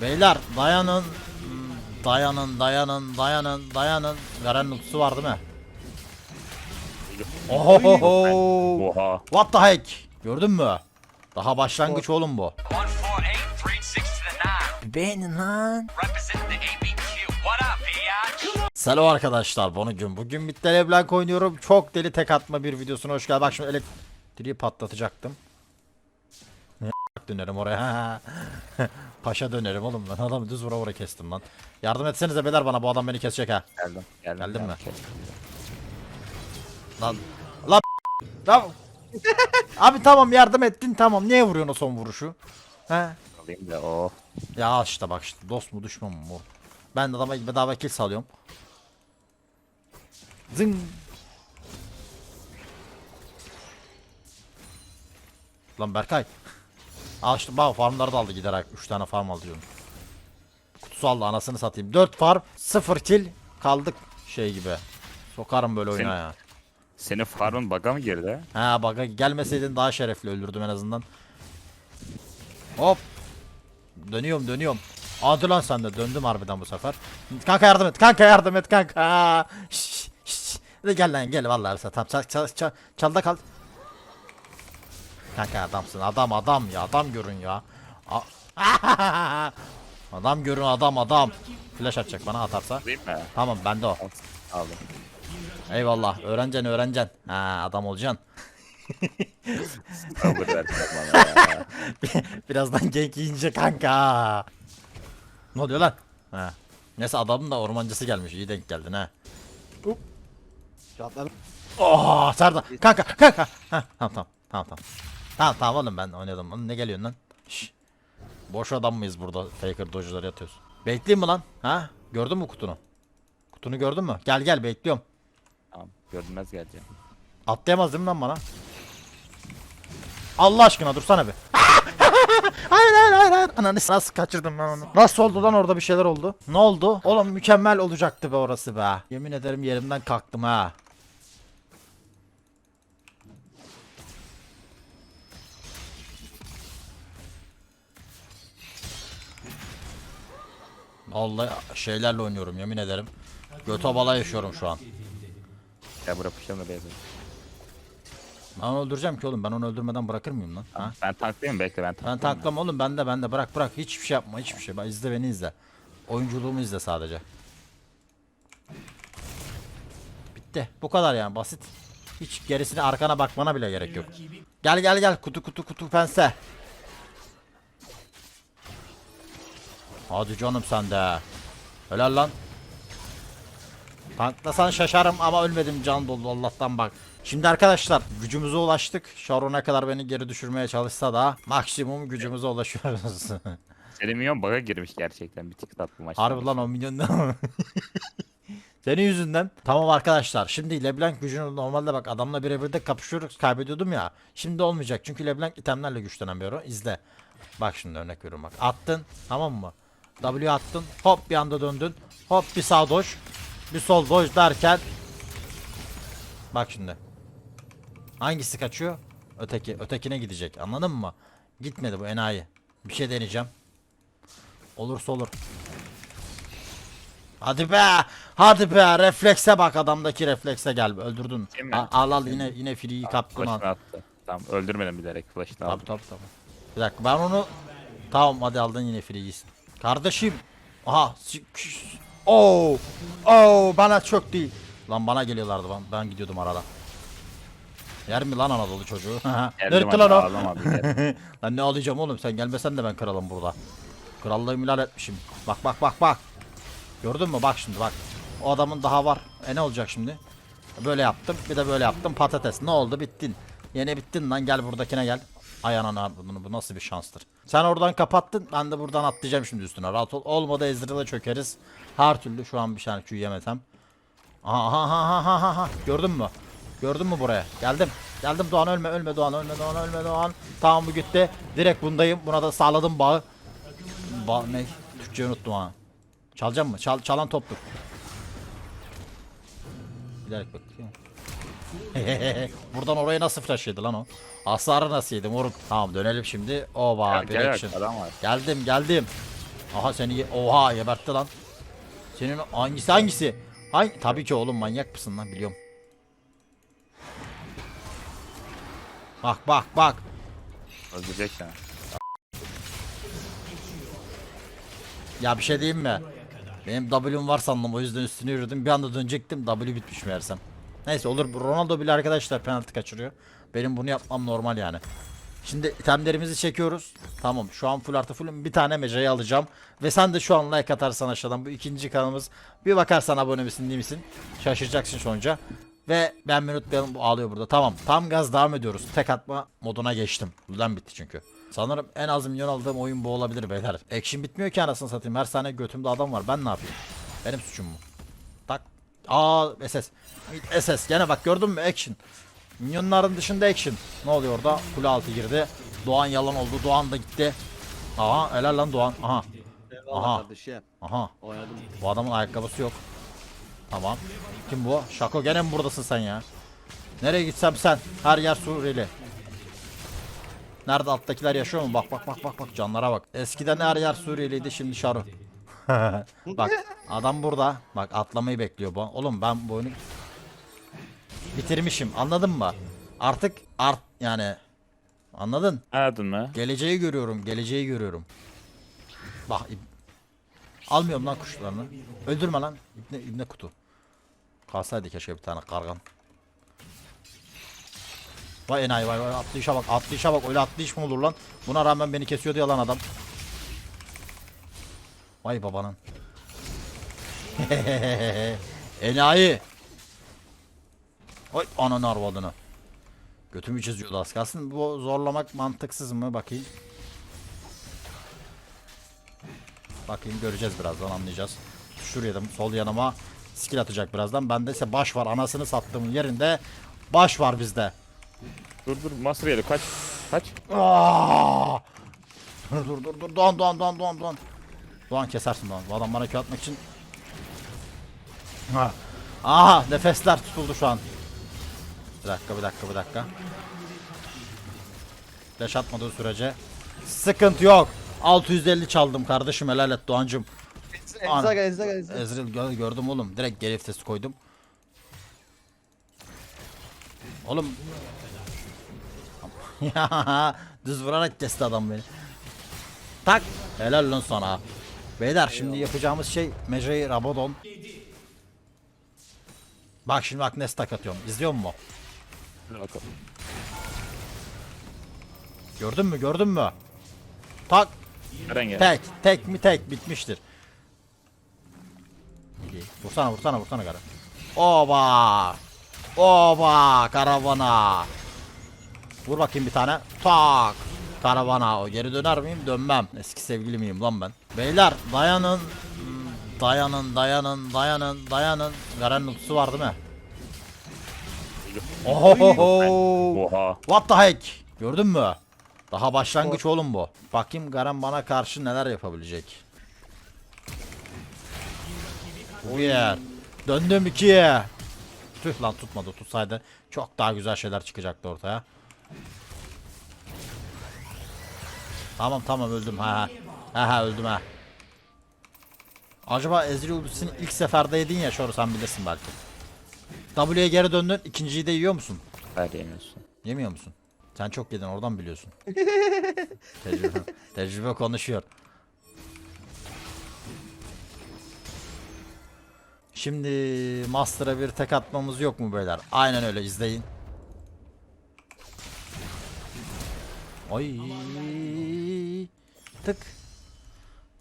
Beyler dayanın. Dayanın, dayanın, dayanın, dayanın. Garen ultisi var değil mi? Ohohoho. Oha. What the heck? Gördün mü? Daha başlangıç oğlum bu. 148, 36 to the 9. Beğenin lan. Selam arkadaşlar bugün bugün Mitte Leblanc oynuyorum. Çok deli tek atma bir videosuna hoş geldin. Bak şimdi elektriği patlatacaktım. Ne dönerim oraya. Paşa dönerim oğlum ben adamı düz vura vura kestim lan. Yardım etsenize beyler bana bu adam beni kesecek ha. Geldim. Geldim. Geldin mi? Lan lan tamam. Abi tamam yardım ettin tamam. Niye vuruyorsun o son vuruşu? He? Alayım da oh. Ya işte bak işte dost mu düşman mı bu? Ben de adama bedava kill salıyorum. Zing. Lan Berkay. Al işte bak farmları da aldı giderek. 3 tane farm alıyorum. Kutusu aldı anasını satayım. 4 farm 0 kill kaldık şey gibi. Sokarım böyle oyuna Senin- ya. Senin farmın bug'a mı girdi? Ha bak gelmeseydin daha şerefli öldürdüm en azından. Hop. Dönüyorum dönüyorum. Hadi lan sen de döndüm harbiden bu sefer. Kanka yardım et. Kanka yardım et kanka. Şş, şş. Hadi gel lan gel vallahi sen tam çal, çal, çal, çalda kal. Kanka adamsın adam adam ya adam görün ya. A- adam görün adam adam. Flash atacak bana atarsa. Tamam bende o. Aldım. Eyvallah öğreneceksin öğreneceksin. Ha adam olacaksın. Birazdan gank yiyince kanka. Ne oluyor lan? Ha. Neyse adamın da ormancısı gelmiş. İyi denk geldin ha. Çatlarım. Oh Serdar. Kanka kanka. Ha, tamam tamam. Tamam tamam. Tamam tamam oğlum ben oynadım. Oğlum ne geliyorsun lan? Şş. Boş adam mıyız burada? Faker dojları yatıyoruz. Bekleyeyim mi lan? Ha? Gördün mü kutunu? Kutunu gördün mü? Gel gel bekliyorum. Tamam. Görünmez geleceğim. Atlayamaz değil mi lan bana? Allah aşkına dursana bir. hayır hayır hayır hayır. Ananı nasıl kaçırdım ben onu? Nasıl oldu lan orada bir şeyler oldu? Ne oldu? Oğlum mükemmel olacaktı be orası be. Yemin ederim yerimden kalktım ha. Vallahi şeylerle oynuyorum yemin ederim. Göte bala yaşıyorum şu an. Ya bırakışım da beyazım. Ben onu öldüreceğim ki oğlum. Ben onu öldürmeden bırakır mıyım lan? Ha? Ben tanklayayım bekle ben Ben tanklayayım. tanklam oğlum ben de ben de bırak bırak hiçbir şey yapma hiçbir şey. Bak izle beni izle. Oyunculuğumu izle sadece. Bitti. Bu kadar yani basit. Hiç gerisine arkana bakmana bile gerek yok. Gel gel gel kutu kutu kutu pense. Hadi canım sen de. Helal lan. Tanklasan şaşarım ama ölmedim can dolu Allah'tan bak. Şimdi arkadaşlar gücümüze ulaştık. Sharon ne kadar beni geri düşürmeye çalışsa da maksimum gücümüze ulaşıyoruz. Senin milyon bug'a girmiş gerçekten bir tık tatlı maçta. Harbi lan 10 milyon? Senin yüzünden. Tamam arkadaşlar şimdi Leblanc gücünü normalde bak adamla birebir de kapışıyoruz kaybediyordum ya. Şimdi olmayacak çünkü Leblanc itemlerle hero. İzle. Bak şimdi örnek veriyorum bak. Attın tamam mı? W attın hop bir anda döndün. Hop bir sağ doş. Bir sol doş derken. Bak şimdi. Hangisi kaçıyor? Öteki. Ötekine gidecek. Anladın mı? Gitmedi bu enayi. Bir şey deneyeceğim. Olursa olur. Hadi be. Hadi be. Reflekse bak adamdaki reflekse gel. Öldürdün. Mi? Al al, al yine yine free'yi kaptın al. Flash'ını attı. Tamam öldürmedim bilerek flash'ını aldım. tabi tabi. Bir dakika ben onu tamam hadi aldın yine free'yisin. Kardeşim. Aha. si- kş- Oo. Oo bana çok değil. Lan bana geliyorlardı ben, ben gidiyordum arada. Yer mi lan Anadolu çocuğu? Nerede lan o? Lan ne alacağım oğlum sen gelmesen de ben kralım burada. Krallığımı ilan etmişim. Bak bak bak bak. Gördün mü bak şimdi bak. O adamın daha var. E ne olacak şimdi? Böyle yaptım bir de böyle yaptım patates. Ne oldu bittin. Yine bittin lan gel buradakine gel. Ay anana bunu bu nasıl bir şanstır. Sen oradan kapattın ben de buradan atlayacağım şimdi üstüne rahat ol. Olmadı Ezreal'a çökeriz. Her türlü şu an bir tane Q yemesem. Aha aha aha aha aha gördün mü? Gördün mü buraya? Geldim. Geldim Doğan ölme ölme Doğan ölme Doğan ölme Doğan. Tamam bu gitti. Direkt bundayım. Buna da sağladım bağı. Ba ne? Türkçeyi unuttum ha. Çalacağım mı? Çal çalan topluk. Bilerek bakıyorum. Buradan oraya nasıl flash yedi lan o? Hasarı nasıl yedi moruk? Tamam dönelim şimdi. Oba bir gel action. adam var. Geldim geldim. Aha seni ye- oha gebertti lan. Senin hangisi hangisi? Hangi? Tabii ki oğlum manyak mısın lan biliyorum. Bak bak bak. Öldürecek ya. Ya bir şey diyeyim mi? Benim W'm var sandım o yüzden üstüne yürüdüm. Bir anda dönecektim W bitmiş meğersem. Neyse olur Ronaldo bile arkadaşlar penaltı kaçırıyor. Benim bunu yapmam normal yani. Şimdi itemlerimizi çekiyoruz. Tamam şu an full artı fullüm. Bir tane mecayı alacağım. Ve sen de şu an like atarsan aşağıdan bu ikinci kanalımız. Bir bakarsan abone misin değil misin? Şaşıracaksın sonuca. Ve ben mi unutmayalım bu ağlıyor burada. Tamam tam gaz devam ediyoruz. Tek atma moduna geçtim. Buradan bitti çünkü. Sanırım en az milyon aldığım oyun bu olabilir beyler. Action bitmiyor ki anasını satayım. Her saniye götümde adam var. Ben ne yapayım? Benim suçum mu? Aa SS. SS. Gene bak gördün mü action. Minyonların dışında action. Ne oluyor orada? Kule altı girdi. Doğan yalan oldu. Doğan da gitti. Aha helal lan Doğan. Aha. Aha. Aha. Bu adamın ayakkabısı yok. Tamam. Kim bu? Şako gene mi buradasın sen ya? Nereye gitsem sen. Her yer Suriyeli. Nerede alttakiler yaşıyor mu? Bak bak bak bak bak canlara bak. Eskiden her yer Suriyeliydi şimdi Şaru. bak adam burada. Bak atlamayı bekliyor bu. Oğlum ben bu oyunu bitirmişim. Anladın mı? Artık art yani anladın? Anladın mı? Geleceği görüyorum, geleceği görüyorum. Bak, almıyorum lan kuşlarını. Öldürme lan, ibne, ibne kutu. Kalsaydı keşke bir tane kargan. Vay enayi vay vay atlayışa bak, atlayışa bak, öyle atlayış mı olur lan? Buna rağmen beni kesiyordu yalan adam. Vay babanın. enayi. Oy ananı arvadını. Götümü çiziyordu az kalsın. Bu zorlamak mantıksız mı bakayım. Bakayım göreceğiz birazdan anlayacağız. Şuraya da sol yanıma skill atacak birazdan. Bende ise baş var. Anasını sattığımın yerinde baş var bizde. Dur dur Master geliyor kaç. Kaç. Aa! Dur dur dur dur. Doğan Doğan Doğan Doğan Doğan. Doğan kesersin Doğan. Bu adam bana köy atmak için. Ha. Aha nefesler tutuldu şu an. Bir dakika bir dakika bir dakika. Flash atmadığı sürece sıkıntı yok. 650 çaldım kardeşim helal et Doğancım. Gö- gördüm oğlum. Direkt geri vites koydum. Oğlum. düz vurarak kesti adam beni. Tak. Helal lan sana. Beyler şimdi yapacağımız şey Mejai Rabadon. Bak şimdi bak ne stack atıyorum. İzliyor bakalım. Gördün mü? Gördün mü? Tak. Eren gel. Tek. Tek mi tek bitmiştir. İyi. Vursana vursana vursana kara. Oba. Oba karavana. Vur bakayım bir tane. Tak. Karavana. O geri döner miyim? Dönmem. Eski sevgili miyim lan ben? Beyler dayanın. Dayanın dayanın dayanın dayanın. Garen'in ultisi var değil mi? Ohohoho. Oha. What the heck? Gördün mü? Daha başlangıç oğlum bu. Bakayım Garen bana karşı neler yapabilecek. Bir. Döndüm ikiye. Tüh lan tutmadı. Tutsaydı çok daha güzel şeyler çıkacaktı ortaya. Tamam tamam öldüm ha. Ha ha öldüm ha. Acaba Ezreal ultisini ilk seferde yedin ya Şoru sen bilirsin belki. W'ye geri döndün ikinciyi de yiyor musun? Ver yemiyorsun. Yemiyor musun? Sen çok yedin oradan biliyorsun. tecrübe, tecrübe konuşuyor. Şimdi Master'a bir tek atmamız yok mu beyler? Aynen öyle izleyin. Ay tık.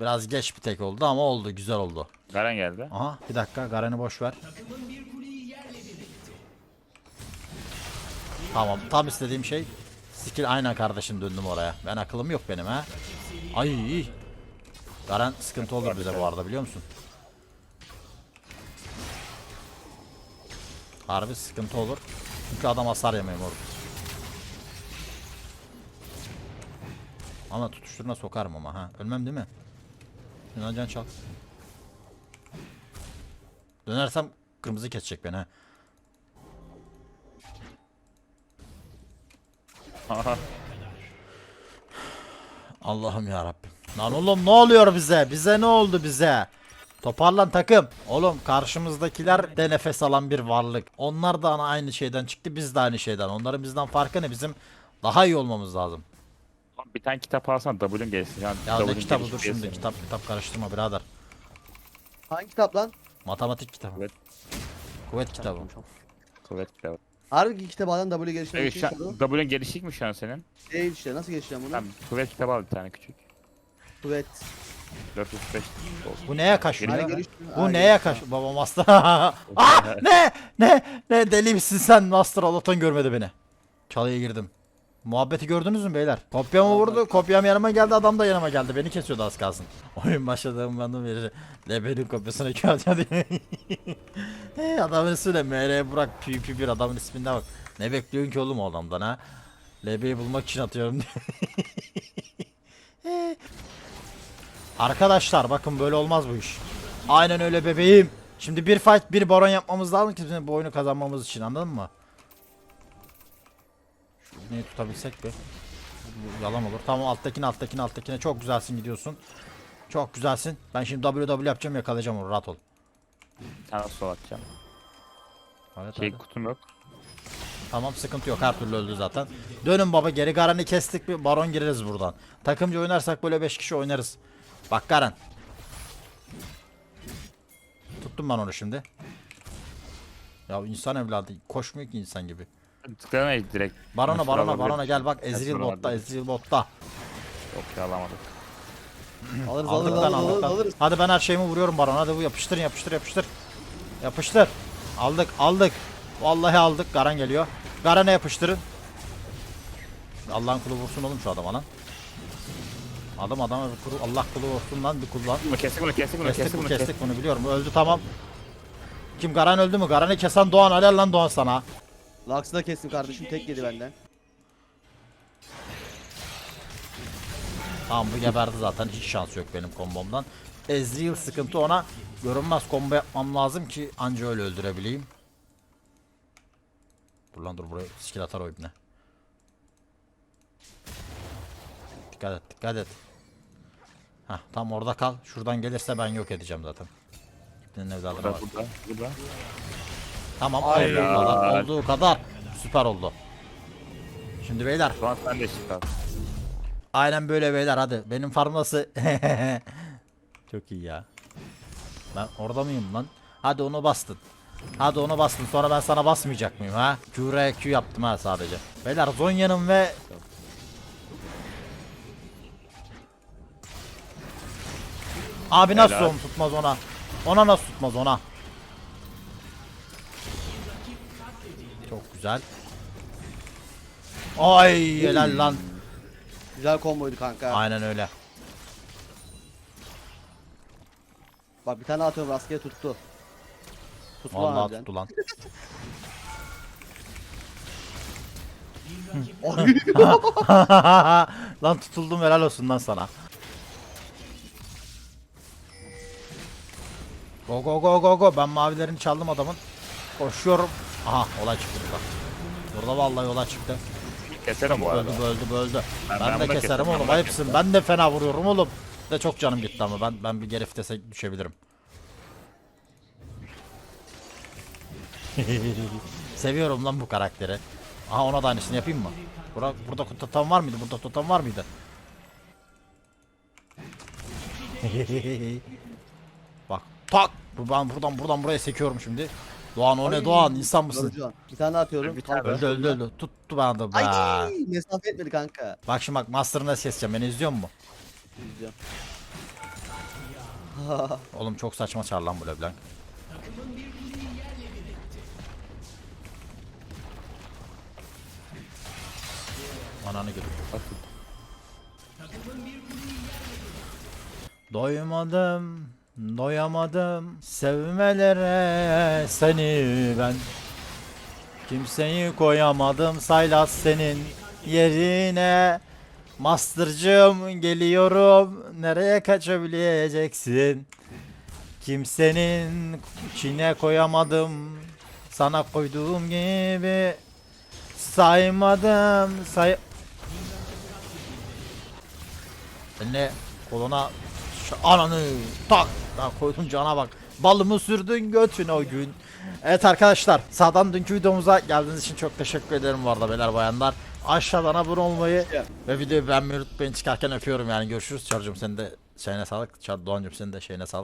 Biraz geç bir tek oldu ama oldu güzel oldu. Garen geldi. Aha bir dakika Garen'i boş ver. Tamam tam istediğim şey skill aynen kardeşim döndüm oraya. Ben akıllım yok benim ha. Ay. Garen sıkıntı olur bize bu arada biliyor musun? Harbi sıkıntı olur. Çünkü adam hasar yemiyor moruk. Ama tutuşturuna sokarım ama ha. Ölmem değil mi? Yunan can çal. Dönersem kırmızı kesecek beni ha. Allah'ım ya Rabbim. Lan oğlum ne oluyor bize? Bize ne oldu bize? Toparlan takım. Oğlum karşımızdakiler de nefes alan bir varlık. Onlar da aynı şeyden çıktı. Biz de aynı şeyden. Onların bizden farkı ne? Bizim daha iyi olmamız lazım. Bir tane kitap alsan W'un gelsin. Yani Ya ne W'un kitabı gelişi dur şimdi. gelsin. Kitap kitap karıştırma birader. Hangi kitap lan? Matematik kitabı. Evet. Kuvvet kitabı. Kuvvet kitabı. Harbi kitap adam W geliştirmek Evet, için şu an kitabı. W'un gelişik mi şu an senin? Değil işte nasıl geçeceğim bunu? Tamam kuvvet kitabı al bir tane küçük. Kuvvet. 405 olsun. Bu neye kaşınıyor? Geliş- Bu Hadi neye geliş- kaş? Baba master. ah ne ne ne deli misin sen? Master Allah'tan görmedi beni. Çalıya girdim. Muhabbeti gördünüz mü beyler? Kopyamı vurdu. Kopyam yanıma geldi. Adam da yanıma geldi. Beni kesiyordu az kalsın. Oyun başladığım beri Lebe'nin kopyasını kağıt. Hey, adamın ismi de MR Burak PP1 adamın isminde bak. Ne bekliyorsun ki oğlum o adamdan ha? Lebe'yi bulmak için atıyorum diye. Arkadaşlar bakın böyle olmaz bu iş. Aynen öyle bebeğim. Şimdi bir fight bir baron yapmamız lazım ki bu oyunu kazanmamız için anladın mı? Şu neyi tutabilsek. Bu yalan olur. Tamam alttakine alttakine alttakine çok güzelsin gidiyorsun. Çok güzelsin. Ben şimdi WW yapacağım yakalayacağım onu rahat ol. Bir tane sol atacağım. Evet, Şey hadi. kutum yok. Tamam sıkıntı yok her türlü öldü zaten. Dönün baba geri Garen'i kestik bir baron gireriz buradan. Takımcı oynarsak böyle 5 kişi oynarız. Bak Garen. Tuttum ben onu şimdi. Ya insan evladı koşmuyor ki insan gibi. Tıklayamayız direkt. Barona barona barona gel bak Ezreal Nasıl botta alabilir? Ezreal botta. Yok ya alamadık. Alırız Aldık alırız alırız aldık alırız. Hadi ben her şeyimi vuruyorum barona hadi bu yapıştır yapıştır yapıştır. Yapıştır. Aldık aldık. Vallahi aldık Garen geliyor. Garen'e yapıştırın. Allah'ın kulu vursun oğlum şu adama lan. Adam adama bir kulu, Allah kulu vursun lan bir kullan. Kestik bunu kestik bunu Kestik kestik bunu kestik bunu biliyorum. Öldü tamam. Kim Garen öldü mü? Garen'i kesen Doğan. Helal lan Doğan sana. Lux'ı da kestim kardeşim tek yedi benden. Tamam bu geberdi zaten. Hiç şans yok benim kombomdan. Ezreal sıkıntı ona. Görünmez combo yapmam lazım ki anca öyle öldürebileyim. Dur lan dur buraya skill atar o ibne. Dikkat et dikkat et. Hah tam orada kal. Şuradan gelirse ben yok edeceğim zaten. İbnenin Burada bak. burada burada. Tamam olduğu ya. kadar olduğu kadar. Süper oldu. Şimdi beyler Şu an sen de çıkar. Aynen böyle beyler hadi. Benim farm nasıl? Çok iyi ya. Ben orada mıyım lan? Hadi onu bastın. Hadi onu bastın. Sonra ben sana basmayacak mıyım ha? Q'ya Q yaptım ha sadece. Beyler Zonya'nın ve Abi nasıl Helal. onu tutmaz ona? Ona nasıl tutmaz ona? Güzel. Ay helal lan. Güzel komboydu kanka. Aynen öyle. Bak bir tane atıyorum rastgele tuttu. Tuttu Vallahi harbiden. tuttu lan. Lan tutuldum helal olsun lan sana. Go go go go go ben mavilerini çaldım adamın. Koşuyorum. Aha olay çıktı burada. Burada vallahi olay çıktı. Keserim bu arada. Böldü böldü böldü. Ben, Ben- de bunu keserim keserim, ben oğlum bunu ayıpsın. Ben de fena vuruyorum oğlum. De çok canım gitti ama ben ben bir gerif desek düşebilirim. Seviyorum lan bu karakteri. Aha ona da aynısını yapayım mı? Burada, burada tutan var mıydı? Burada tutan var mıydı? Bak tak. Bu ben buradan buradan buraya sekiyorum şimdi. Doğan o ne Ay, Doğan insan mısın? Bir tane atıyorum. Bir tane Öldü öldü öldü. Tuttu bana da. Ay Be. mesafe etmedi kanka. Bak şimdi bak Master'ı nasıl keseceğim beni izliyor musun? İzliyorum. Oğlum çok saçma çar lan bu Leblanc. Ananı gibi. Doymadım, doyamadım sevmelere seni ben. Kimseyi koyamadım Saylas senin yerine. Master'cım geliyorum. Nereye kaçabileceksin? Kimsenin içine koyamadım. Sana koyduğum gibi saymadım. Say... Ne? Koluna ananı tak. Lan koydun cana bak. Balımı sürdün götüne o gün. Evet arkadaşlar sağdan dünkü videomuza geldiğiniz için çok teşekkür ederim bu arada beyler bayanlar. Aşağıdan abone olmayı ve videoyu beğenmeyi unutmayın. Çıkarken öpüyorum yani görüşürüz. Çarcım senin de şeyine sağlık. Çar Doğancım senin de şeyine sağlık.